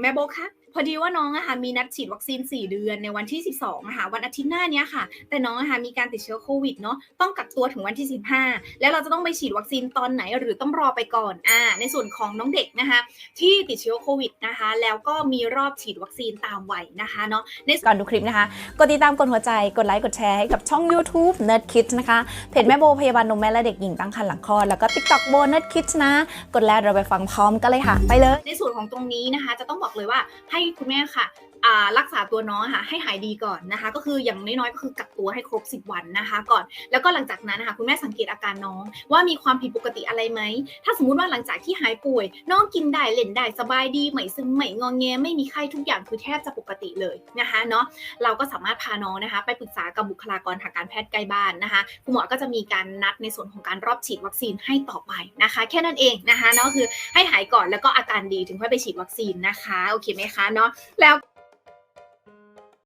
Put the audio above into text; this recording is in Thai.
แม่โบคะพอดีว่าน้องอะค่ะมีนัดฉีดวัคซีน 4 เดือนในวันที่ 12อะค่ะวันอาทิตย์หน้าเนี้ยค่ะ แต่น้องอะค่ะมีการติดเชื้อโควิดเนาะต้องกักตัวถึงวันที่ 15 แล้วเราจะต้องไปฉีดวัคซีนตอนไหนหรือต้องรอไปก่อนอ่าในส่วนของน้องเด็กนะคะที่ติดเชื้อโควิดนะคะแล้วก็มีรอบฉีดวัคซีนตามวัยนะคะเนาะในก่อนดูคลิปนะคะกดติดตามกดหัวใจกดไลค์กดแชร์ให้กับช่อง YouTube Nerd Kids นะคะเพจแม่โบพยาบาลนมแม่และเด็กหญิงตั้งครรภ์หลังคลอดแล้วก็ TikTok โบ Nerd Kids นะ กดแล้วเราไปฟังพร้อมกันเลยค่ะ ไปเลย ในส่วนของตรงนี้นะคะจะต้องบอกอกเลยว่าให้คุณแม่ค่ะรักษาตัวน้องค่ะให้หายดีก่อนนะคะ ก็คืออย่างน้อยๆก็คือกักตัวให้ครบ 10 วันนะคะ ก่อนแล้วก็หลังจากนั้นนะคะคุณแม่สังเกตอาการน้อง ว่ามีความผิดปกติอะไรไหมถ้าสมมุติว่าหลังจากที่หายป่วย น้องกินได้เล่นได้สบายดีไม่ซึมไม่งอแงไม่มีไข้ทุกอย่างคือแทบจะปกติเลยนะคะเนาะเราก็สามารถพาน้องนะคะ ไปปรึกษากับบุคลากรทางการแพทย์ใกล้บ้านนะคะคุณหมอก็จะมีการนัดในส่วนของการรอบฉีดวัคซีนให้ต่อไปนะคะ แค่นั้นเองนะคะเนาะคือให้หายก่อนแล้วก็อาการดีถึงค่อยไปฉีดวัคซีนนะคะโอเคไหมคะเนาะแล้ว